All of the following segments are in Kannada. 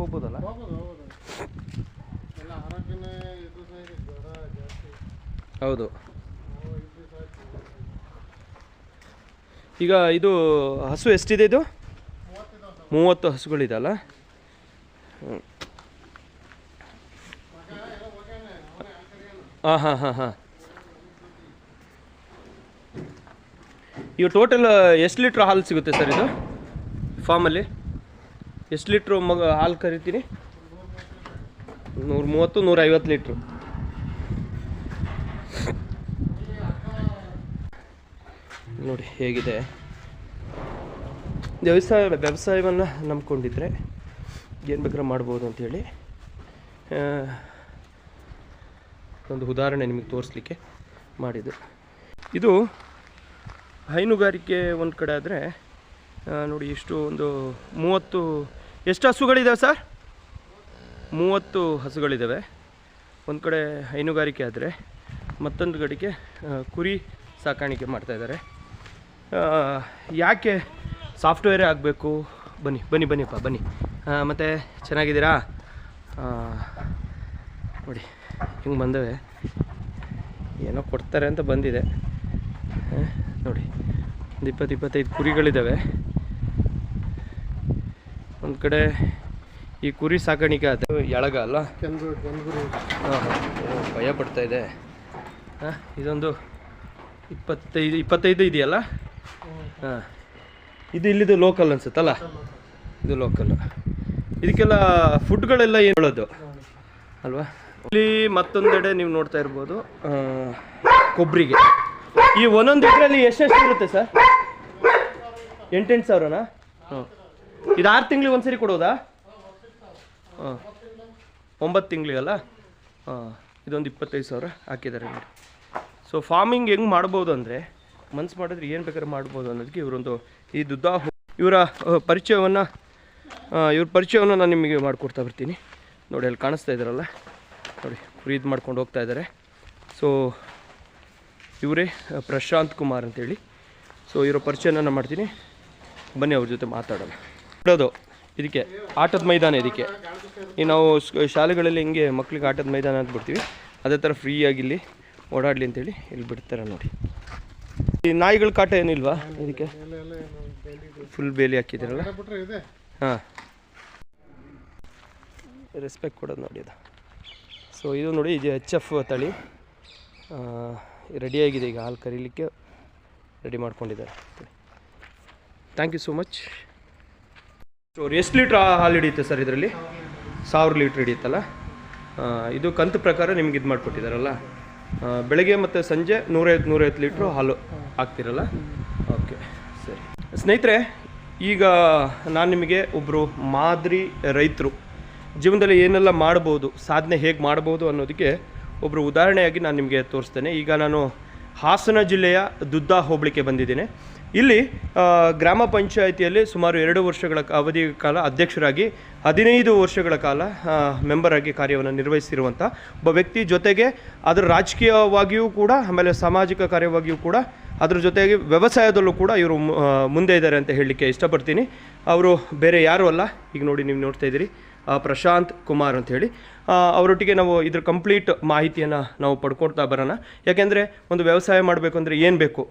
ಹೋಗ್ಬೋದಲ್ಲ? ಹೌದು. ಈಗ ಇದು ಹಸು ಎಷ್ಟಿದೆ ಇದು? ಮೂವತ್ತು ಹಸುಗಳಿದೆ ಅಲ್ಲ ಹ್ಮ್. ಮಗ ಎಲ್ಲ ಹೋಗ್ಯಾನೆ ಅವನೇ ಆಕರಿಯಾನು ಹಾಂ ಹಾಂ ಹಾಂ ಹಾಂ. ಈಗ ಟೋಟಲ್ ಎಷ್ಟು ಲೀಟ್ರ್ ಹಾಲು ಸಿಗುತ್ತೆ ಸರ್ ಇದು? ಫಾರ್ಮಲ್ಲಿ? ಎಷ್ಟು ಲೀಟ್ರು ಮಗ ಹಾಲು ಕರಿತೀನಿ? ನೂರ ಮೂವತ್ತು, ನೂರ ಐವತ್ತು ಲೀಟ್ರು. ನೋಡಿ ಹೇಗಿದೆ. ವ್ಯವಸಾಯ, ವ್ಯವಸಾಯವನ್ನು ನಂಬ್ಕೊಂಡಿದ್ರೆ ಏನು ಬೇಕಾದ್ರೆ ಮಾಡ್ಬೋದು ಅಂಥೇಳಿ ಒಂದು ಉದಾಹರಣೆ ನಿಮಗೆ ತೋರಿಸ್ಲಿಕ್ಕೆ ಮಾಡಿದ್ದು. ಇದು ಹೈನುಗಾರಿಕೆ ಒಂದು ಕಡೆ ಆದರೆ ನೋಡಿ ಇಷ್ಟು ಒಂದು ಮೂವತ್ತು ಎಷ್ಟು ಹಸುಗಳಿದ್ದಾವೆ ಸರ್? ಮೂವತ್ತು ಹಸುಗಳಿದ್ದಾವೆ ಒಂದು ಕಡೆ ಹೈನುಗಾರಿಕೆ ಆದರೆ, ಮತ್ತೊಂದು ಕಡೆಗೆ ಕುರಿ ಸಾಕಾಣಿಕೆ ಮಾಡ್ತಾಯಿದ್ದಾರೆ ಯಾಕೆ ಸಾಫ್ಟ್ವೇರೇ ಆಗಬೇಕು? ಬನ್ನಿ ಬನ್ನಿ, ಬನ್ನಿಪ್ಪ, ಬನ್ನಿ. ಮತ್ತು ಚೆನ್ನಾಗಿದ್ದೀರಾ? ನೋಡಿ, ಹಿಂಗೆ ಬಂದವೆ. ಏನೋ ಕೊಡ್ತಾರೆ ಅಂತ ಬಂದಿದೆ. ನೋಡಿ, ಒಂದು ಇಪ್ಪತ್ತು, ಇಪ್ಪತ್ತೈದು ಕುರಿಗಳಿದ್ದಾವೆ ಒಂದು ಕಡೆ ಈ ಕುರಿ ಸಾಕಾಣಿಕೆ ಅದು ಎಳಗ ಅಲ್ಲ? ಕೆಂಗು ಕೆಂಗುರು ಹಾಂ ಭಯ ಪಡ್ತಾ ಇದೆ. ಹಾಂ ಇದೊಂದು ಇಪ್ಪತ್ತೈದು ಇಪ್ಪತ್ತೈದು ಇದೆಯಲ್ಲ? ಹಾಂ. ಇದು ಇಲ್ಲಿದು ಲೋಕಲ್ ಅನ್ಸುತ್ತಲ್ಲ? ಇದು ಲೋಕಲ್ ಇದಕ್ಕೆಲ್ಲ ಫುಡ್ಗಳೆಲ್ಲ ಏನು ಹೇಳೋದು ಅಲ್ವಾ? ಇಲ್ಲಿ ಮತ್ತೊಂದೆಡೆ ನೀವು ನೋಡ್ತಾ ಇರ್ಬೋದು ಕೊಬ್ಬರಿಗೆ ಈ ಒಂದೊಂದು ಇದರಲ್ಲಿ ಎಷ್ಟೆಷ್ಟು ಇರುತ್ತೆ ಸರ್? ಎಂಟೆಂಟು ಸಾವಿರನಾ? ಹಾಂ. ಇದು ಆರು ತಿಂಗಳಿಗೆ ಒಂದ್ಸರಿ ಕೊಡೋದಾ? ಹಾಂ. ಒಂಬತ್ತು ತಿಂಗಳಿಗಲ್ಲ? ಹಾಂ, ಇದೊಂದು ಇಪ್ಪತ್ತೈದು ಸಾವಿರ ಹಾಕಿದ್ದಾರೆ ನೋಡಿ. ಸೊ ಫಾರ್ಮಿಂಗ್ ಹೆಂಗೆ ಮಾಡ್ಬೋದು ಅಂದರೆ, ಮನ್ಸು ಮಾಡಿದ್ರೆ ಏನು ಬೇಕಾದ್ರೆ ಮಾಡ್ಬೋದು ಅನ್ನೋದಕ್ಕೆ ಇವರೊಂದು ಈ ದುದ್ದಾ ಇವರ ಪರಿಚಯವನ್ನು ಇವ್ರ ಪರಿಚಯವನ್ನು ನಾನು ನಿಮಗೆ ಮಾಡಿಕೊಡ್ತಾ ಬರ್ತೀನಿ. ನೋಡಿ, ಅಲ್ಲಿ ಕಾಣಿಸ್ತಾ ಇದ್ದಾರಲ್ಲ? ನೋಡಿ ಇದು ಮಾಡ್ಕೊಂಡು ಹೋಗ್ತಾ ಇದ್ದಾರೆ. ಸೊ ಇವರೇ ಪ್ರಶಾಂತ್ ಕುಮಾರ್ ಅಂತೇಳಿ. ಸೊ ಇವರ ಪರಿಚಯನ ನಾನು ಮಾಡ್ತೀನಿ. ಬನ್ನಿ ಅವ್ರ ಜೊತೆ ಮಾತಾಡೋಣ. ಬಿಡೋದು. ಇದಕ್ಕೆ, ಆಟದ ಮೈದಾನ ಇದಕ್ಕೆ. ಈ ನಾವು ಶಾಲೆಗಳಲ್ಲಿ ಹಿಂಗೆ ಮಕ್ಕಳಿಗೆ ಆಟದ ಮೈದಾನ ಅಂತ ಬಿಡ್ತೀವಿ. ಅದೇ ಥರ ಫ್ರೀಯಾಗಿ ಇಲ್ಲಿ ಓಡಾಡಲಿ ಅಂತೇಳಿ ಇಲ್ಲಿ ಬಿಡ್ತಾರೆ ನೋಡಿ. ಈ ನಾಯಿಗಳ ಕಾಟ ಏನಿಲ್ವಾ ಇದಕ್ಕೆ? ಫುಲ್ ಬೇಲಿ ಹಾಕಿದ್ದೀರಲ್ಲ ಹಾಂ. ರೆಸ್ಪೆಕ್ಟ್ ಕೊಡೋದು ನೋಡಿ ಅದು ಸೊ ಇದು ನೋಡಿ, ಇದು ಎಚ್ ಎಫ್ ತಳಿ. ರೆಡಿಯಾಗಿದೆ ಈಗ ಹಾಲು ಕರೀಲಿಕ್ಕೆ. ರೆಡಿ ಮಾಡ್ಕೊಂಡಿದ್ದಾರೆ. Thank you so much store ಎಷ್ಟು ಲೀಟ್ರ್ ಹಾಲು ಹಿಡಿಯುತ್ತೆ ಸರ್ ಇದರಲ್ಲಿ? ಸಾವಿರ ಲೀಟ್ರ್ ಹಿಡಿಯುತ್ತಲ್ಲ? ಇದು ಕಂತು ಪ್ರಕಾರ ನಿಮ್ಗೆ ಇದು ಮಾಡಿಕೊಟ್ಟಿದ್ದಾರಲ್ಲ? ಬೆಳಗ್ಗೆ ಮತ್ತು ಸಂಜೆ ನೂರೈವತ್ತು ನೂರೈವತ್ತು ಲೀಟ್ರು ಹಾಲು ಹಾಕ್ತಿರಲ್ಲ? ಓಕೆ, ಸರಿ. ಸ್ನೇಹಿತರೆ, ಈಗ ನಾನು ನಿಮಗೆ ಒಬ್ಬರು ಮಾದರಿ ರೈತರು. ಜೀವನದಲ್ಲಿ ಏನೆಲ್ಲ ಮಾಡ್ಬೋದು, ಸಾಧನೆ ಹೇಗೆ ಮಾಡ್ಬೋದು ಅನ್ನೋದಕ್ಕೆ ಒಬ್ಬರು ಉದಾಹರಣೆಯಾಗಿ ನಾನು ನಿಮಗೆ ತೋರಿಸ್ತೇನೆ. ಈಗ ನಾನು ಹಾಸನ ಜಿಲ್ಲೆಯ ದುದ್ದಾ ಹೋಬಳಿಕೆ ಬಂದಿದ್ದೇನೆ. ಇಲ್ಲಿ ಗ್ರಾಮ ಪಂಚಾಯಿತಿಯಲ್ಲಿ ಸುಮಾರು ಎರಡು ವರ್ಷಗಳ ಅವಧಿ ಕಾಲ ಅಧ್ಯಕ್ಷರಾಗಿ, ಹದಿನೈದು ವರ್ಷಗಳ ಕಾಲ ಮೆಂಬರ್ ಆಗಿ ಕಾರ್ಯವನ್ನು ನಿರ್ವಹಿಸಿರುವಂಥ ಒಬ್ಬ ವ್ಯಕ್ತಿ ಜೊತೆಗೆ ಅದರ ರಾಜಕೀಯವಾಗಿಯೂ ಕೂಡ, ಆಮೇಲೆ ಸಾಮಾಜಿಕ ಕಾರ್ಯವಾಗಿಯೂ ಕೂಡ, ಅದ್ರ ಜೊತೆಗೆ ವ್ಯವಸಾಯದಲ್ಲೂ ಕೂಡ ಇವರು ಮುಂದೆ ಇದ್ದಾರೆ ಅಂತ ಹೇಳಲಿಕ್ಕೆ ಇಷ್ಟಪಡ್ತೀನಿ. ಅವರು ಬೇರೆ ಯಾರೂ ಅಲ್ಲ. ಈಗ ನೋಡಿ, ನೀವು ನೋಡ್ತಾ ಇದ್ದೀರಿ. ಪ್ರಶಾಂತ್ ಕುಮಾರ್ ಆ, ಅವರೊಟ್ಟಿಗೆ ನಾವು ಇದ್ರ ಕಂಪ್ಲೀಟ್ ಮಾಹಿತಿಯನ್ನು ನಾವು ಪಡ್ಕೊಡ್ತಾ ಬರೋಣ. ಯಾಕೆಂದರೆ ಒಂದು ವ್ಯವಸಾಯ ಮಾಡಬೇಕು ಅಂದರೆ ಏನು ಬೇಕು?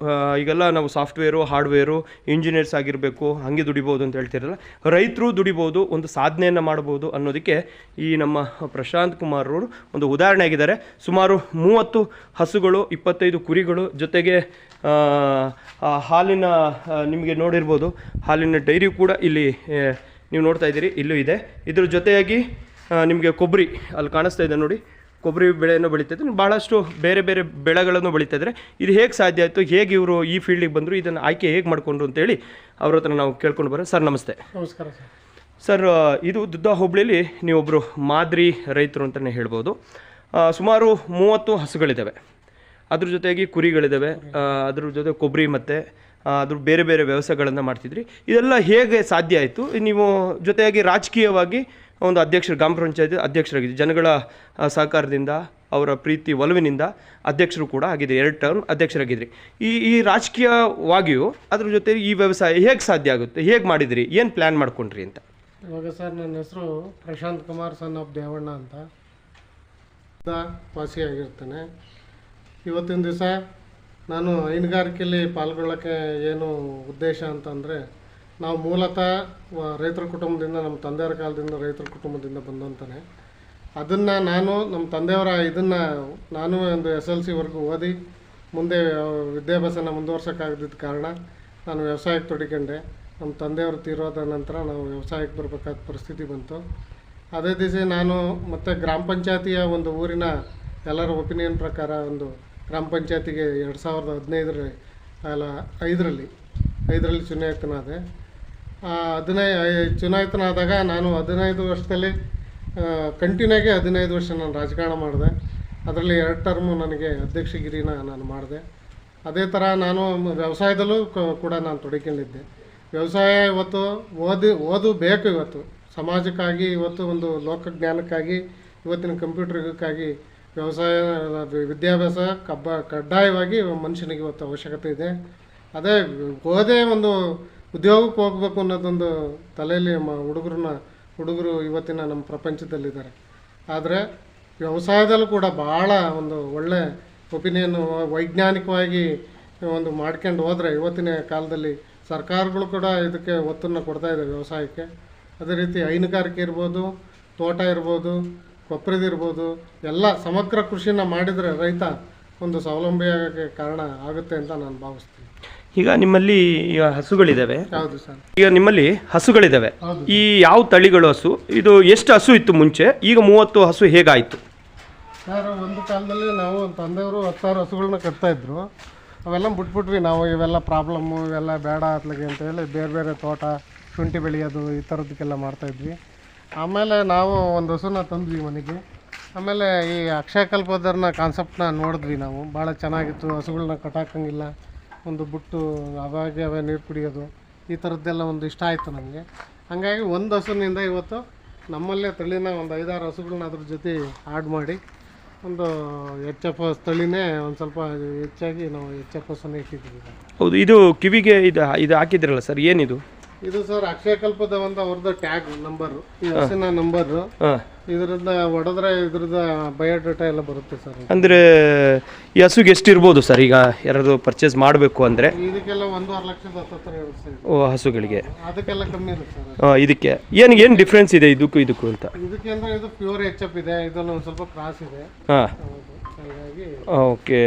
ಈಗೆಲ್ಲ ನಾವು ಸಾಫ್ಟ್ವೇರು ಹಾರ್ಡ್ವೇರು ಇಂಜಿನಿಯರ್ಸ್ ಆಗಿರಬೇಕು ಹಾಗೆ ದುಡಿಬೋದು ಅಂತ ಹೇಳ್ತಿರಲ್ಲ. ರೈತರು ದುಡಿಬೋದು ಒಂದು ಸಾಧನೆಯನ್ನು ಮಾಡ್ಬೋದು ಅನ್ನೋದಕ್ಕೆ ಈ ನಮ್ಮ ಪ್ರಶಾಂತ್ ಕುಮಾರ್ ಅವರು ಒಂದು ಉದಾಹರಣೆ ಆಗಿದ್ದಾರೆ. ಸುಮಾರು ಮೂವತ್ತು ಹಸುಗಳು ಇಪ್ಪತ್ತೈದು ಕುರಿಗಳು ಜೊತೆಗೆ ಹಾಲಿನ ನಿಮಗೆ ನೋಡಿರ್ಬೋದು. ಹಾಲಿನ ಡೈರಿ ಕೂಡ ಇಲ್ಲಿ ನೀವು ನೋಡ್ತಾ ಇದ್ದೀರಿ ಇಲ್ಲೂ ಇದೆ. ಇದ್ರ ಜೊತೆಯಾಗಿ ನಿಮಗೆ ಕೊಬ್ಬರಿ ಅಲ್ಲಿ ಕಾಣಿಸ್ತಾ ಇದೆ ನೋಡಿ. ಕೊಬ್ಬರಿ ಬೆಳೆಯನ್ನು ಬೆಳೀತಿದ್ರೆ ಭಾಳಷ್ಟು ಬೇರೆ ಬೇರೆ ಬೆಳೆಗಳನ್ನು ಬೆಳೀತಾ ಇದ್ದಾರೆ ಇದು ಹೇಗೆ ಸಾಧ್ಯ ಆಯಿತು ಹೇಗೆ ಇವರು ಈ ಫೀಲ್ಡಿಗೆ ಬಂದರು ಇದನ್ನು ಆಯ್ಕೆ ಹೇಗೆ ಮಾಡಿಕೊಂಡ್ರು ಅಂತೇಳಿ ಅವ್ರ ಹತ್ರ ನಾವು ಕೇಳ್ಕೊಂಡು ಬರೋಣ. ಸರ್ ನಮಸ್ತೆ. ನಮಸ್ಕಾರ ಸರ್. ಸರ್ ಇದು ದುದ್ದ ಹೋಬಳಿಲಿ ನೀವೊಬ್ಬರು ಮಾದರಿ ರೈತರು ಅಂತಲೇ ಹೇಳ್ಬೋದು. ಸುಮಾರು ಮೂವತ್ತು ಹಸುಗಳಿದ್ದಾವೆ ಅದ್ರ ಜೊತೆಗೆ ಕುರಿಗಳಿದ್ದಾವೆ ಅದ್ರ ಜೊತೆ ಕೊಬ್ಬರಿ ಮತ್ತು ಅದ್ರ ಬೇರೆ ಬೇರೆ ವ್ಯವಸ್ಥೆಗಳನ್ನು ಮಾಡ್ತಿದ್ರಿ. ಇದೆಲ್ಲ ಹೇಗೆ ಸಾಧ್ಯ ಆಯಿತು? ನೀವು ಜೊತೆಯಾಗಿ ರಾಜಕೀಯವಾಗಿ ಒಂದು ಅಧ್ಯಕ್ಷರು, ಗ್ರಾಮ ಪಂಚಾಯತ್ ಅಧ್ಯಕ್ಷರಾಗಿದ್ದು. ಜನಗಳ ಸಹಕಾರದಿಂದ, ಅವರ ಪ್ರೀತಿ ಒಲವಿನಿಂದ ಅಧ್ಯಕ್ಷರು ಕೂಡ ಆಗಿದೆ ಎರಡು ಟರ್ಮ್ ಅಧ್ಯಕ್ಷರಾಗಿದ್ರಿ. ಈ ಈ ರಾಜಕೀಯವಾಗಿಯೂ ಅದ್ರ ಜೊತೆ ಈ ವ್ಯವಸಾಯ ಹೇಗೆ ಸಾಧ್ಯ ಆಗುತ್ತೆ? ಹೇಗೆ ಮಾಡಿದ್ರಿ? ಏನು ಪ್ಲ್ಯಾನ್ ಮಾಡ್ಕೊಂಡ್ರಿ ಅಂತ? ಇವಾಗ ಸರ್, ನನ್ನ ಹೆಸರು ಪ್ರಶಾಂತ್ ಕುಮಾರ್ ಸನ್ ಆಫ್ ದೇವಣ್ಣ ಅಂತ. ವಾಸಿಯಾಗಿರ್ತಾನೆ ಇವತ್ತಿನ ದಿವಸ ನಾನು ಹೈನುಗಾರಿಕೆಯಲ್ಲಿ ಪಾಲ್ಗೊಳ್ಳೋಕ್ಕೆ ಏನು ಉದ್ದೇಶ ಅಂತಂದರೆ, ನಾವು ಮೂಲತಃ ರೈತರ ಕುಟುಂಬದಿಂದ, ನಮ್ಮ ತಂದೆಯವರ ಕಾಲದಿಂದ ರೈತರ ಕುಟುಂಬದಿಂದ ಬಂದಂತಾನೆ, ಅದನ್ನು ನಾನು, ನಮ್ಮ ತಂದೆಯವರ ಇದನ್ನು ನಾನು ಒಂದು ಎಸ್ ಎಲ್ ಸಿವರೆಗೂ ಓದಿ, ಮುಂದೆ ವಿದ್ಯಾಭ್ಯಾಸನ ಮುಂದುವರ್ಸೋಕ್ಕಾಗದಿದ್ದ ಕಾರಣ ನಾನು ವ್ಯವಸಾಯಕ್ಕೆ ತೊಡಿಕೊಂಡೆ ನಮ್ಮ ತಂದೆಯವರು ತೀರೋದ ನಂತರ ನಾವು ವ್ಯವಸಾಯಕ್ಕೆ ಬರಬೇಕಾದ ಪರಿಸ್ಥಿತಿ ಬಂತು. ಅದೇ ದಿವಸ ನಾನು ಮತ್ತು ಗ್ರಾಮ ಪಂಚಾಯತಿಯ ಒಂದು ಊರಿನ ಎಲ್ಲರ ಒಪಿನಿಯನ್ ಪ್ರಕಾರ ಒಂದು ಗ್ರಾಮ ಪಂಚಾಯತಿಗೆ ಎರಡು ಸಾವಿರದ ಹದಿನೈದರ ಅಲ್ಲ ಐದರಲ್ಲಿ ಐದರಲ್ಲಿ ಚುನಾಯಿತನಾದೆ. ಹದಿನೈ ಚುನಾಯಿತನಾದಾಗ ನಾನು ಹದಿನೈದು ವರ್ಷದಲ್ಲಿ ಕಂಟಿನ್ಯೂಗೆ ಹದಿನೈದು ವರ್ಷ ನಾನು ರಾಜಕಾರಣ ಮಾಡಿದೆ. ಅದರಲ್ಲಿ ಎರಡು ಟರ್ಮು ನನಗೆ ಅಧ್ಯಕ್ಷಗಿರಿನ ನಾನು ಮಾಡಿದೆ. ಅದೇ ಥರ ನಾನು ವ್ಯವಸಾಯದಲ್ಲೂ ಕೂಡ ನಾನು ತೊಡಕೊಂಡಿದ್ದೆ ವ್ಯವಸಾಯ ಇವತ್ತು ಓದಿ, ಓದು ಬೇಕು ಇವತ್ತು. ಸಮಾಜಕ್ಕಾಗಿ ಇವತ್ತು ಒಂದು ಲೋಕಜ್ಞಾನಕ್ಕಾಗಿ, ಇವತ್ತಿನ ಕಂಪ್ಯೂಟರ್ ಯುಗಕ್ಕಾಗಿ ವ್ಯವಸಾಯ ವಿದ್ಯಾಭ್ಯಾಸ ಕಬ್ಬ, ಕಡ್ಡಾಯವಾಗಿ ಮನುಷ್ಯನಿಗೆ ಇವತ್ತು ಅವಶ್ಯಕತೆ ಇದೆ. ಅದೇ ಓದೇ ಒಂದು ಉದ್ಯೋಗಕ್ಕೆ ಹೋಗ್ಬೇಕು ಅನ್ನೋದೊಂದು ತಲೆಯಲ್ಲಿ ಮ ಹುಡುಗರನ್ನ, ಹುಡುಗರು ಇವತ್ತಿನ ನಮ್ಮ ಪ್ರಪಂಚದಲ್ಲಿದ್ದಾರೆ. ಆದರೆ ವ್ಯವಸಾಯದಲ್ಲೂ ಕೂಡ ಭಾಳ ಒಂದು ಒಳ್ಳೆ ಒಪಿನಿಯನ್ ವೈಜ್ಞಾನಿಕವಾಗಿ ಒಂದು ಮಾಡ್ಕೊಂಡು ಹೋದರೆ ಇವತ್ತಿನ ಕಾಲದಲ್ಲಿ ಸರ್ಕಾರಗಳು ಕೂಡ ಇದಕ್ಕೆ ಒತ್ತನ್ನು ಕೊಡ್ತಾ ಇದೆ ವ್ಯವಸಾಯಕ್ಕೆ. ಅದೇ ರೀತಿ ಹೈನುಗಾರಿಕೆ ಇರ್ಬೋದು, ತೋಟ ಇರ್ಬೋದು ಕೊಪ್ಪರದಿರ್ಬೋದು ಎಲ್ಲ ಸಮಗ್ರ ಕೃಷಿನ ಮಾಡಿದರೆ ರೈತ ಒಂದು ಸ್ವಾವಲಂಬಿಯಾಗಕ್ಕೆ ಕಾರಣ ಆಗುತ್ತೆ ಅಂತ ನಾನು ಭಾವಿಸ್ತೀನಿ. ಈಗ ನಿಮ್ಮಲ್ಲಿ ಈಗ ಹಸುಗಳಿದ್ದಾವೆ ಹೌದು ಸರ್. ಈಗ ನಿಮ್ಮಲ್ಲಿ ಹಸುಗಳಿದ್ದಾವೆ ಹೌದು. ಈ ಯಾವ ತಳಿಗಳು ಹಸು? ಇದು ಎಷ್ಟು ಹಸು ಇತ್ತು ಮುಂಚೆ? ಈಗ ಮೂವತ್ತು ಹಸು ಹೇಗಾಯಿತು? ಸರ್ ಒಂದು ಕಾಲದಲ್ಲಿ ನಾವು ತಂದೆಯವರು ತಂದೆಯವರು ಹತ್ತಾರು ಹಸುಗಳನ್ನ ಕಟ್ತಾ ಇದ್ರು. ಅವೆಲ್ಲ ಬಿಟ್ಬಿಟ್ವಿ ನಾವು ಇವೆಲ್ಲ ಪ್ರಾಬ್ಲಮ್ಮು ಇವೆಲ್ಲ ಬೇಡ ಅತ್ಲಗೆ ಅಂತ ಹೇಳಿ ಬೇರೆ ಬೇರೆ ತೋಟ ಶುಂಠಿ ಬೆಳೆಯೋದು ಈ ಥರದಕ್ಕೆಲ್ಲ ಮಾಡ್ತಾಯಿದ್ವಿ ಆಮೇಲೆ ನಾವು ಒಂದು ಹಸುನ ತಂದ್ವಿ ಮನೆಗೆ. ಆಮೇಲೆ ಈ ಅಕ್ಷಯ ಕಲ್ಪದರ್ನ ಕಾನ್ಸೆಪ್ಟ್ನ ನೋಡಿದ್ವಿ ನಾವು. ಭಾಳ ಚೆನ್ನಾಗಿತ್ತು ಹಸುಗಳನ್ನ ಕಟ್ಟಾಕಂಗಿಲ್ಲ ಒಂದು ಬುಟ್ಟು, ಅವಾಗೆ ಅವೇ ನೀರು ಕುಡಿಯೋದು, ಈ ಥರದ್ದೆಲ್ಲ ಒಂದು ಇಷ್ಟ ಆಯಿತು ನಮಗೆ. ಹಾಗಾಗಿ ಒಂದು ಹಸುನಿಂದ ಇವತ್ತು ನಮ್ಮಲ್ಲೇ ತಳಿನ ಒಂದು ಐದಾರು ಹಸುಗಳನ್ನ ಅದ್ರ ಜೊತೆ ಆಡ್ ಮಾಡಿ, ಒಂದು ಎಚ್ ಎಫ್ ತಳಿನೇ ಒಂದು ಸ್ವಲ್ಪ ಹೆಚ್ಚಾಗಿ ನಾವು ಎಚ್ ಎಫ್ ಹಸುನ ಇಟ್ಟಿದ್ದೀವಿ. ಹೌದು, ಇದು ಕಿವಿಗೆ ಇದು ಇದು ಹಾಕಿದ್ರಲ್ಲ ಸರ್, ಏನಿದು? ಇದು ಸರ್ ಅಕ್ಷಯ ಕಲ್ಪದ ಒಂದು ಅವ್ರದ್ದು ಟ್ಯಾಗ್ ನಂಬರ್ ಈ ಹಸಿನ ನಂಬರು ಹಾಂ. ಇದರಿಂದ ಹೊಡೆದ್ರೆ ಇದ್ರದ್ದು ಬಯೋಡೇಟಾ ಎಲ್ಲ ಬರುತ್ತೆ ಸರ್ ಅಂದ್ರೆ ಈ ಹಸುಗೆ ಎಷ್ಟು ಇರ್ಬೋದು ಸರ್? ಈಗ ಯಾರಾದ್ರು ಪರ್ಚೇಸ್ ಮಾಡಬೇಕು ಅಂದ್ರೆ? ಇದಕ್ಕೆಲ್ಲ ಒಂದೂವರೆ ಲಕ್ಷದ ಹತ್ತತ್ರ ಇರುತ್ತೆ ಸರ್ ಓ ಹಸುಗಳಿಗೆ. ಅದಕ್ಕೆಲ್ಲ ಕಮ್ಮಿ ಇರುತ್ತೆ ಸರ್. ಇದಕ್ಕೆ. ಏನು ಏನು ಡಿಫ್ರೆನ್ಸ್ ಇದೆ ಇದಕ್ಕೂ ಇದಕ್ಕೂ ಅಂತ? ಇದಕ್ಕೆ ಅಂದ್ರೆ ಇದು ಪ್ಯೂರ್ ಎಚ್ ಎಫ್ ಇದೆ. ಇದರಲ್ಲಿ ಒಂದು ಸ್ವಲ್ಪ ಕ್ರಾಸ್ ಇದೆ. ಹಾಂ. ಓಕೆ.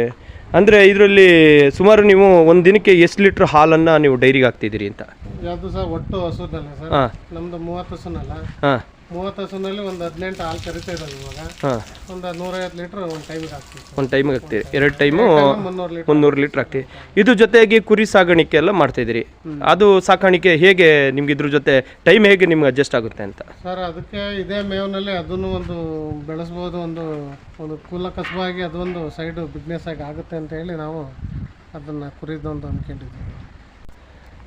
ಅಂದರೆ ಇದರಲ್ಲಿ ಸುಮಾರು ನೀವು ಒಂದು ದಿನಕ್ಕೆ ಎಷ್ಟು ಲೀಟ್ರ್ ಹಾಲನ್ನು ನೀವು ಡೈರಿಗೆ ಹಾಕ್ತಿದ್ದೀರಿ ಅಂತ? ಯಾವುದು ಸರ್ ಒಟ್ಟು ಹಸುದಲ್ಲ ಸರ್? ಹಾಂ. ನಮ್ದು ಮೂವತ್ತು ಹಸುನಲ್ಲ? ಹಾಂ. ಮೂವತ್ತು ಹಸುನಲ್ಲಿ ಒಂದು ಹದಿನೆಂಟು ಹಾಲು ಕರಿತಾ ಇದ್ದಾವೆ ಇವಾಗ. ಹಾಂ. ಒಂದು ನೂರೈವತ್ತು ಲೀಟ್ರ್ ಒಂದು ಟೈಮಿಗೆ ಹಾಕ್ತೀವಿ. ಒಂದು ಟೈಮಿಗೆ ಹಾಕ್ತೀರಿ ಎರಡು ಟೈಮು ಮುನ್ನೂರು ಲೀಟ್ರ್ ಮುನ್ನೂರು ಲೀಟ್ರ್. ಹಾಕ್ತೀವಿ. ಇದ್ರ ಜೊತೆಗೆ ಕುರಿ ಸಾಗಾಣಿಕೆ ಎಲ್ಲ ಮಾಡ್ತಾಯಿದ್ದೀರಿ ಅದು ಸಾಕಾಣಿಕೆ ಹೇಗೆ ನಿಮ್ಗೆ ಇದ್ರ ಜೊತೆ ಟೈಮ್ ಹೇಗೆ ನಿಮ್ಗೆ ಅಡ್ಜಸ್ಟ್ ಆಗುತ್ತೆ ಅಂತ? ಸರ್ ಅದಕ್ಕೆ ಇದೇ ಮೇವ್ನಲ್ಲಿ ಅದನ್ನು ಒಂದು ಬೆಳೆಸ್ಬೋದು ಒಂದು ಒಂದು ಕುಲ ಕಸಬಾಗಿ ಅದೊಂದು ಸೈಡ್ ಬಿಸ್ನೆಸ್ ಆಗಿ ಆಗುತ್ತೆ ಅಂತ ಹೇಳಿ ನಾವು ಅದನ್ನು ಕುರಿದೊಂದು ಅಂದ್ಕೊಂಡಿದ್ದೀವಿ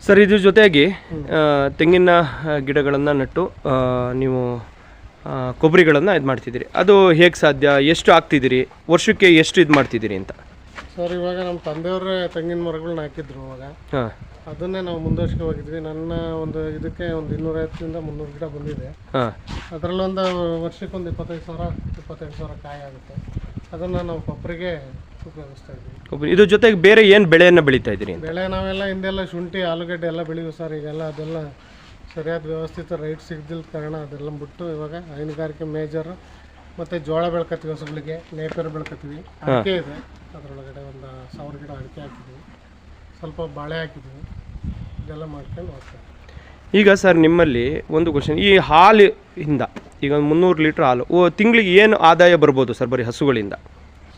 ಸರ್ ಇದ್ರ ಜೊತೆಗೆ ಆ, ತೆಂಗಿನ ಗಿಡಗಳನ್ನು ನೆಟ್ಟು ಆ, ನೀವು ಕೊಬ್ಬರಿಗಳನ್ನು ಇದು ಮಾಡ್ತಿದ್ದೀರಿ. ಅದು ಹೇಗೆ ಸಾಧ್ಯ? ಎಷ್ಟು ಆಗ್ತಿದ್ದೀರಿ ವರ್ಷಕ್ಕೆ ಎಷ್ಟು ಇದು ಮಾಡ್ತಿದ್ದೀರಿ ಅಂತ? ಸರ್ ಇವಾಗ ನಮ್ಮ ತಂದೆಯವರೇ ತೆಂಗಿನ ಮರಗಳನ್ನ ಹಾಕಿದ್ರು ಅವಾಗ. ಹಾಂ. ಅದನ್ನೇ ನಾವು ಮುಂದುವರ್ಸ್ಕೊ ಹೋಗಿದ್ವಿ. ನನ್ನ ಒಂದು ಇದಕ್ಕೆ ಒಂದು ಇನ್ನೂರೈವತ್ತರಿಂದ ಮುನ್ನೂರು ಗಿಡ ಬಂದಿದೆ. ಹಾಂ. ಅದರಲ್ಲೊಂದು ವರ್ಷಕ್ಕೊಂದು ಇಪ್ಪತ್ತೈದು ಸಾವಿರ ಇಪ್ಪತ್ತೈದು ಸಾವಿರ ಕಾಯಿ ಆಗುತ್ತೆ. ಅದನ್ನು ನಾವು ಕೊಬ್ಬರಿಗೆ ಉಪಯೋಗಿಸ್ತಾ ಇದ್ವಿ ಕೊಬ್ಬರಿ ಇದ್ರ ಜೊತೆಗೆ ಬೇರೆ ಏನು ಬೆಳೆಯನ್ನು ಬೆಳೀತಾ ಇದ್ರಿ ಅಂತ? ಬೆಳೆ ನಾವೆಲ್ಲ ಹಿಂದೆಲ್ಲ ಶುಂಠಿ ಆಲೂಗಡ್ಡೆ ಎಲ್ಲ ಬೆಳೆಯುವ ಸರ್ ಈಗೆಲ್ಲ ಅದೆಲ್ಲ ಸರಿಯಾದ ವ್ಯವಸ್ಥಿತ ರೈಟ್ ಸಿಗದಿಲ್ಲ ಕಾರಣ ಅದೆಲ್ಲ ಬಿಟ್ಟು ಇವಾಗ ಹೈನುಗಾರಿಕೆ ಮೇಜರು ಮತ್ತು ಜೋಳ ಬೆಳ್ಕತ್ತೀವಿ ಹಸುಗಳಿಗೆ ನೇಪೇರು ಬೆಳ್ಕತ್ತೀವಿ. ಅಡಿಕೆ ಇದೆ. ಅದರೊಳಗಡೆ ಒಂದು ಸಾವಿರ ಗಿಡ ಅಡಿಕೆ ಹಾಕಿದ್ವಿ. ಸ್ವಲ್ಪ ಬಾಳೆ ಹಾಕಿದ್ವಿ. ಇದೆಲ್ಲ ಮಾಡ್ಕೊಂಡು ಹೋಗ್ತೀವಿ ಈಗ ಸರ್ ನಿಮ್ಮಲ್ಲಿ ಒಂದು ಕ್ವಶನ್ ಈ ಹಾಲಿಂದ ಈಗ ಒಂದು ಮುನ್ನೂರು ಲೀಟ್ರ್ ಹಾಲು ಓ ತಿಂಗಳಿಗೆ ಏನು ಆದಾಯ ಬರ್ಬೋದು ಸರ್ ಬರೀ ಹಸುಗಳಿಂದ?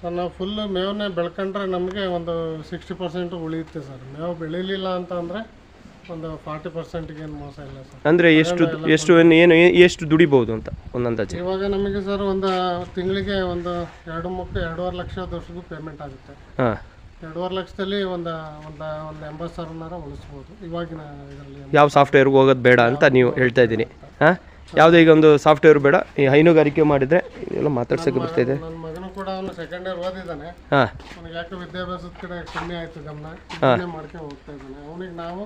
ಸರ್ ನಾವು ಫುಲ್ಲು ಮೇವನ್ನೇ ಬೆಳ್ಕೊಂಡ್ರೆ ನಮಗೆ ಒಂದು ಸಿಕ್ಸ್ಟಿ ಪರ್ಸೆಂಟ್ ಉಳಿಯುತ್ತೆ ಸರ್. ಮೇವು ಬೆಳೀಲಿಲ್ಲ ಅಂತ ಅಂದರೆ ಒಂದು ಫಾರ್ಟಿ ಪರ್ಸೆಂಟ್ಗೆ ಏನು ಮೋಸ ಇಲ್ಲ ಸರ್. ಅಂದರೆ ಎಷ್ಟು ಎಷ್ಟು ಏನು ಎಷ್ಟು ದುಡಿಬೋದು ಅಂತ ಒಂದು ಅಂದಾಜು ಇವಾಗ ನಮಗೆ ಸರ್ ಒಂದು ತಿಂಗಳಿಗೆ ಒಂದು ಎರಡು ಮುಕ್ಕ ಎರಡೂವರೆ ಲಕ್ಷದವರೆಗೂ ಪೇಮೆಂಟ್ ಆಗುತ್ತೆ. ಹಾಂ. ಎರಡೂವರೆ ಲಕ್ಷದಲ್ಲಿ ಒಂದು ಒಂದು ಒಂದು ಎಂಬತ್ತು ಸಾವಿರನಾರ ಉಳಿಸ್ಬೋದು. ಇವಾಗಿನ ಇದರಲ್ಲಿ ಯಾವ ಸಾಫ್ಟ್ವೇರ್ಗೆ ಹೋಗೋದು ಬೇಡ ಅಂತ ನೀವು ಹೇಳ್ತಾ ಇದ್ದೀನಿ. ಹಾಂ? ಯಾವುದೇ ಈಗ ಒಂದು ಸಾಫ್ಟ್ವೇರ್ ಬೇಡ. ಈ ಹೈನುಗಾರಿಕೆ ಮಾಡಿದರೆ ಎಲ್ಲ ಮಾತಾಡ್ಸೋಕೆ ಬರ್ತಾ ಇದೆ? ಕೂಡ ಅವನು ಸೆಕೆಂಡ್ ಇಯರ್ ಓದಿದ್ದಾನೆ. ಹಾಂ. ಅವನಿಗೆ ಯಾಕೆ ವಿದ್ಯಾಭ್ಯಾಸದ ಕಡೆ ಕಮ್ಮಿ ಆಯ್ತು ಗಮನ. ಇದನ್ನೇ ಮಾಡ್ಕೊಂಡು ಹೋಗ್ತಾ ಇದ್ದಾನೆ. ಅವನಿಗೆ ನಾವು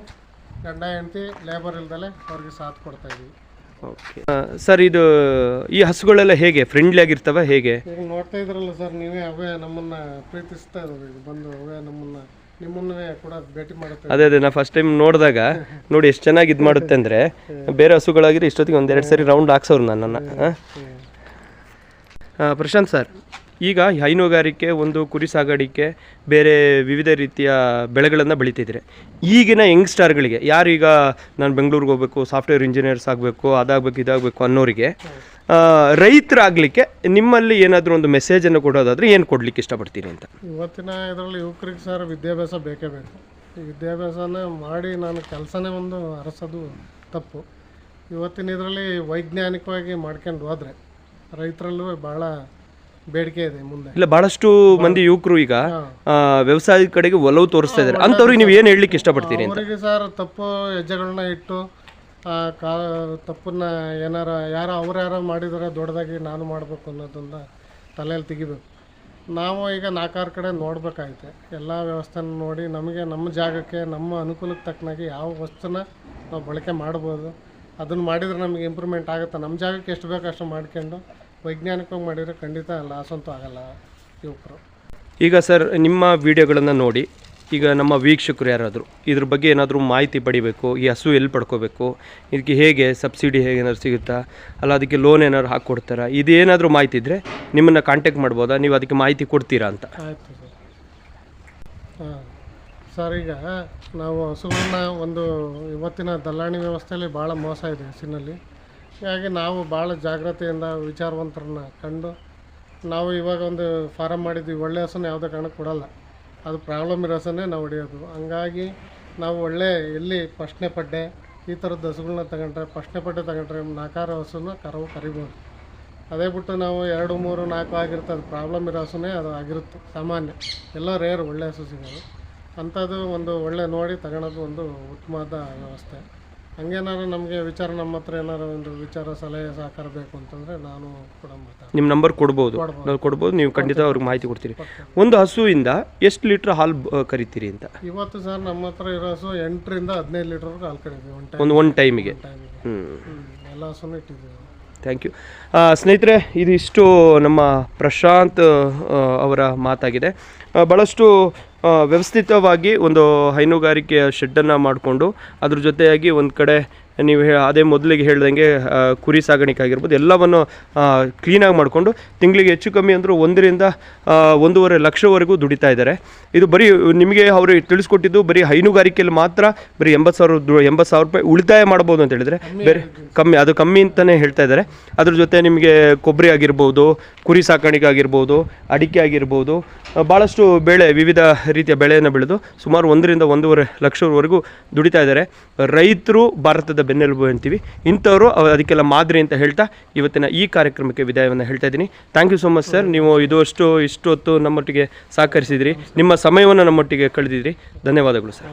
ಗಂಡ ಹೆಂಡತಿ ಲೇಬರ್ ಇಲ್ದಲೆ ಅವ್ರಿಗೆ ಸಾಥ್ ಕೊಡ್ತಾ ಇದೀವಿ ಓಕೆ. ಸರ್ ಇದು ಈ ಹಸುಗಳೆಲ್ಲ ಹೇಗೆ? ಫ್ರೆಂಡ್ಲಿ ಆಗಿರ್ತವೆ? ಹೇಗೆ? ಈಗ ನೋಡ್ತಾ ಇದ್ರಲ್ಲ ಸರ್ ನೀವೇ ಅವೇ ನಮ್ಮನ್ನ ಪ್ರೀತಿಸ್ತಾ ಇರೋದು. ಈಗ ಬಂದು ಅವೇ ನಮ್ಮನ್ನ ನಿಮ್ಮನ್ನೇ ಕೂಡ ಭೇಟಿ ಮಾಡುತ್ತೆ. ಅದೇ ಅದೇ. ನಾ ಫಸ್ಟ್ ಟೈಮ್ ನೋಡಿದಾಗ ನೋಡಿ ಎಷ್ಟು ಚೆನ್ನಾಗಿ ಇದು ಮಾಡುತ್ತೆ ಅಂದರೆ ಬೇರೆ ಹಸುಗಳಾಗಿರೋ ಇಷ್ಟೊತ್ತಿಗೆ ಒಂದೆರಡು ಸರಿ ರೌಂಡ್ ಹಾಕ್ಸೋರು ನನ್ನನ್ನು. ಪ್ರಶಾಂತ್ ಸರ್ ಈಗ ಹೈನುಗಾರಿಕೆ ಒಂದು ಕುರಿ ಸಾಗಾಣಿಕೆ ಬೇರೆ ವಿವಿಧ ರೀತಿಯ ಬೆಳೆಗಳನ್ನು ಬೆಳಿತಿದ್ರೆ. ಈಗಿನ ಯಂಗ್ಸ್ಟಾರ್ಗಳಿಗೆ ಯಾರೀಗ ನಾನು ಬೆಂಗಳೂರಿಗೆ ಹೋಗ್ಬೇಕು, ಸಾಫ್ಟ್ವೇರ್ ಇಂಜಿನಿಯರ್ಸ್ ಆಗಬೇಕು, ಅದಾಗಬೇಕು, ಇದಾಗಬೇಕು ಅನ್ನೋರಿಗೆ ರೈತರಾಗಲಿಕ್ಕೆ ನಿಮ್ಮಲ್ಲಿ ಏನಾದರೂ ಒಂದು ಮೆಸೇಜನ್ನು ಕೊಡೋದಾದರೆ ಏನು ಕೊಡಲಿಕ್ಕೆ ಇಷ್ಟಪಡ್ತೀನಿ ಅಂತ? ಇವತ್ತಿನ ಇದರಲ್ಲಿ ಯುವಕರಿಗೆ ಸರ್ ವಿದ್ಯಾಭ್ಯಾಸ ಬೇಕೇ ಬೇಕು. ಈ ವಿದ್ಯಾಭ್ಯಾಸನ ಮಾಡಿ ನಾನು ಕೆಲಸನೇ ಒಂದು ಅರಸೋದು ತಪ್ಪು. ಇವತ್ತಿನ ಇದರಲ್ಲಿ ವೈಜ್ಞಾನಿಕವಾಗಿ ಮಾಡ್ಕೊಂಡು ಹೋದರೆ ರೈತರಲ್ಲೂ ಭಾಳ ಬೇಡಿಕೆ ಇದೆ ಮುಂದೆ. ಇಲ್ಲ ಬಹಳಷ್ಟು ಮಂದಿ ಯುವಕರು ಈಗ ಆ, ವ್ಯವಸಾಯದ ಕಡೆಗೆ ಒಲವು ತೋರಿಸ್ತಾ ಇದ್ದಾರೆ. ಅಂಥವ್ರಿಗೆ ನೀವು ಏನು ಹೇಳಲಿಕ್ಕೆ ಇಷ್ಟಪಡ್ತೀರಿ ಅಂತ? ಅವರಿಗೆ ಸರ್ ತಪ್ಪು ಹೆಜ್ಜೆಗಳನ್ನ ಇಟ್ಟು ಆ ಕಾ ತಪ್ಪನ್ನ ಏನಾರ ಯಾರ ಅವ್ರು ಯಾರೋ ಮಾಡಿದಾರೆ ದೊಡ್ಡದಾಗಿ ನಾನು ಮಾಡಬೇಕು ಅನ್ನೋದನ್ನ ತಲೆಯಲ್ಲಿ ತೆಗಿಬೇಕು. ನಾವು ಈಗ ನಾಲ್ಕಾರು ಕಡೆ ನೋಡ್ಬೇಕಾಗೈತೆ ಎಲ್ಲ ವ್ಯವಸ್ಥೆನ ನೋಡಿ ನಮಗೆ ನಮ್ಮ ಜಾಗಕ್ಕೆ ನಮ್ಮ ಅನುಕೂಲಕ್ಕೆ ತಕ್ಕನಾಗಿ ಯಾವ ವಸ್ತುನ ನಾವು ಬಳಕೆ ಮಾಡ್ಬೋದು. ಅದನ್ನು ಮಾಡಿದರೆ ನಮಗೆ ಇಂಪ್ರೂವ್ಮೆಂಟ್ ಆಗುತ್ತೆ. ನಮ್ಮ ಜಾಗಕ್ಕೆ ಎಷ್ಟು ಬೇಕೋ ಅಷ್ಟು ಮಾಡ್ಕೊಂಡು ವೈಜ್ಞಾನಿಕವಾಗಿ ಮಾಡಿದರೆ ಖಂಡಿತ ಲಾಸ್ ಅಂತೂ ಆಗಲ್ಲ ಯುವಕರು. ಈಗ ಸರ್ ನಿಮ್ಮ ವಿಡಿಯೋಗಳನ್ನು ನೋಡಿ ಈಗ ನಮ್ಮ ವೀಕ್ಷಕರು ಯಾರಾದರೂ ಇದ್ರ ಬಗ್ಗೆ ಏನಾದರೂ ಮಾಹಿತಿ ಪಡಿಬೇಕು ಈ ಹಸು ಎಲ್ಲಿ ಪಡ್ಕೋಬೇಕು ಇದಕ್ಕೆ ಹೇಗೆ ಸಬ್ಸಿಡಿ ಹೇಗೆ ಏನಾದ್ರು ಸಿಗುತ್ತಾ ಅಲ್ಲ ಅದಕ್ಕೆ ಲೋನ್ ಏನಾದ್ರು ಹಾಕ್ಕೊಡ್ತಾರಾ ಇದೇನಾದರೂ ಮಾಹಿತಿ ಇದ್ದರೆ ನಿಮ್ಮನ್ನು ಕಾಂಟ್ಯಾಕ್ಟ್ ಮಾಡ್ಬೋದಾ ನೀವು ಅದಕ್ಕೆ ಮಾಹಿತಿ ಕೊಡ್ತೀರಾ ಅಂತ. ಆಯಿತು ಸರ್. ಹಾಂ. ಸರ್ ಈಗ ನಾವು ಹಸುಗಳನ್ನ ಒಂದು ಇವತ್ತಿನ ದಲ್ಲಾಣಿ ವ್ಯವಸ್ಥೆಯಲ್ಲಿ ಭಾಳ ಮೋಸ ಇದೆ ಹಸಿನಲ್ಲಿ. ಹೀಗಾಗಿ ನಾವು ಭಾಳ ಜಾಗ್ರತೆಯಿಂದ ವಿಚಾರವಂತರನ್ನ ಕಂಡು ನಾವು ಇವಾಗ ಒಂದು ಫಾರಮ್ ಮಾಡಿದ್ವಿ. ಒಳ್ಳೆ ಹಸುನ ಯಾವುದೇ ಕಾರಣಕ್ಕೆ ಕೊಡಲ್ಲ. ಅದು ಪ್ರಾಬ್ಲಮ್ ಇರೋ ಹಸನೇ ನಾವು ಹೊಡೆಯೋದು. ಹಂಗಾಗಿ ನಾವು ಒಳ್ಳೆ ಎಲ್ಲಿ ಫಸ್ಟ್ನೇ ಪಡ್ಡೆ, ಈ ಥರದ ಹಸುಗಳನ್ನ ತಗೊಂಡ್ರೆ ಫಸ್ಟ್ನೇ ಪಡ್ಡೆ ತಗೊಂಡ್ರೆ ನಾಕಾರ ಹಸುನ ಕರವು ಕರಿಬೋದು. ಅದೇ ಬಿಟ್ಟು ನಾವು ಎರಡು, ಮೂರು, ನಾಲ್ಕು ಆಗಿರುತ್ತೆ. ಅದು ಪ್ರಾಬ್ಲಮ್ ಇರೋ ಹಸುನೇ ಅದು ಆಗಿರುತ್ತೆ. ಸಾಮಾನ್ಯ. ಎಲ್ಲ ರೇರ್ ಒಳ್ಳೆ ಹಸು ಸಿಗೋದು. ಅಂಥದ್ದು ಒಂದು ಒಳ್ಳೆ ನೋಡಿ ತಗೊಳೋದು ಒಂದು ಉತ್ತಮವಾದ ವ್ಯವಸ್ಥೆ. ಹಂಗೇನಾದ್ರು ನಮಗೆ ವಿಚಾರ ನಮ್ಮ ಹತ್ರ ಏನಾದ್ರು ಒಂದು ವಿಚಾರ ಸಲಹೆ ಸಹಕಾರ ಬೇಕು ಅಂತಂದರೆ ನಾನು ಕೂಡ ಮಾತಾಡ್ತೀನಿ ನಿಮ್ಮ ನಂಬರ್ ಕೊಡ್ಬೋದು. ನಾವು ಕೊಡ್ಬೋದು. ನೀವು ಖಂಡಿತ ಅವ್ರಿಗೆ ಮಾಹಿತಿ ಕೊಡ್ತೀರಿ. ಒಂದು ಹಸುವಿಂದ ಎಷ್ಟು ಲೀಟ್ರ್ ಹಾಲು ಬ- ಕರಿತೀರಿ ಅಂತ? ಇವತ್ತು ಸರ್ ನಮ್ಮ ಹತ್ರ ಇರೋ ಹಸು ಎಂಟರಿಂದ ಹದಿನೈದು ಲೀಟರ್ವರೆಗೂ ಹಾಲು ಕರಿತೀವಿ. ಒನ್ ಟೈಮ್ ಒಂದು ಒನ್ ಟೈಮಿಗೆ ಟೈಮಿಗೆ ಹ್ಞೂ ಎಲ್ಲ ಹಸುನೂ ಇಟ್ಟಿದ್ದೀವಿ. ಥ್ಯಾಂಕ್ ಯು ಸ್ನೇಹಿತರೆ ಇದಿಷ್ಟು ನಮ್ಮ ಪ್ರಶಾಂತ್ ಆ, ಅವರ ಮಾತಾಗಿದೆ. ಭಾಳಷ್ಟು ವ್ಯವಸ್ಥಿತವಾಗಿ ಒಂದು ಹೈನುಗಾರಿಕೆಯ ಶೆಡ್ಡನ್ನು ಮಾಡಿಕೊಂಡು ಅದ್ರ ಜೊತೆಯಾಗಿ ಒಂದು ಕಡೆ ನೀವು ಅದೇ ಮೊದಲಿಗೆ ಹೇಳ್ದಂಗೆ ಕುರಿ ಸಾಗಾಣಿಕೆ ಆಗಿರ್ಬೋದು ಎಲ್ಲವನ್ನು ಕ್ಲೀನಾಗಿ ಮಾಡಿಕೊಂಡು ತಿಂಗಳಿಗೆ ಹೆಚ್ಚು ಕಮ್ಮಿ ಅಂದರೂ ಒಂದರಿಂದ ಒಂದೂವರೆ ಲಕ್ಷವರೆಗೂ ದುಡಿತಾ ಇದ್ದಾರೆ. ಇದು ಬರೀ ನಿಮಗೆ ಅವರು ತಿಳಿಸ್ಕೊಟ್ಟಿದ್ದು ಬರೀ ಹೈನುಗಾರಿಕೆಯಲ್ಲಿ ಮಾತ್ರ ಬರೀ ಎಂಬತ್ತು ಸಾವಿರ ದು- ಎಂಬತ್ತು ಸಾವಿರ ರೂಪಾಯಿ ಉಳಿತಾಯ ಮಾಡ್ಬೋದು ಅಂತ ಹೇಳಿದರೆ ಬೇರೆ ಕಮ್ಮಿ ಅದು ಕಮ್ಮಿ ಅಂತಲೇ ಹೇಳ್ತಾ ಇದ್ದಾರೆ. ಅದ್ರ ಜೊತೆ ನಿಮಗೆ ಕೊಬ್ಬರಿ ಆಗಿರ್ಬೋದು ಕುರಿ ಸಾಕಾಣಿಕೆ ಆಗಿರ್ಬೋದು ಅಡಿಕೆ ಆಗಿರ್ಬೋದು ಆ, ಭಾಳಷ್ಟು ಬೆಳೆ, ವಿವಿಧ ರೀತಿಯ ಬೆಳೆಯನ್ನು ಬೆಳೆದು ಸುಮಾರು ಒಂದರಿಂದ ಒಂದೂವರೆ ಲಕ್ಷವರೆಗೂ ದುಡಿತಾ ಇದ್ದಾರೆ. ರೈತರು ಭಾರತದ ಬೆನ್ನೆಲುಬು ಅಂತೀವಿ. ಇಂಥವರು ಅದಕ್ಕೆಲ್ಲ ಮಾದರಿ ಅಂತ ಹೇಳ್ತಾ ಇವತ್ತಿನ ಈ ಕಾರ್ಯಕ್ರಮಕ್ಕೆ ವಿದಾಯವನ್ನು ಹೇಳ್ತಾ ಇದ್ದೀನಿ. Thank you so much sir ನೀವು ಇದು ಅಷ್ಟು ಇಷ್ಟು ಹೊತ್ತು ನಮ್ಮೊಟ್ಟಿಗೆ ಸಹಕರಿಸಿದಿರಿ. ನಿಮ್ಮ ಸಮಯವನ್ನು ನಮ್ಮೊಟ್ಟಿಗೆ ಕಳೆದಿದ್ರಿ. ಧನ್ಯವಾದಗಳು ಸರ್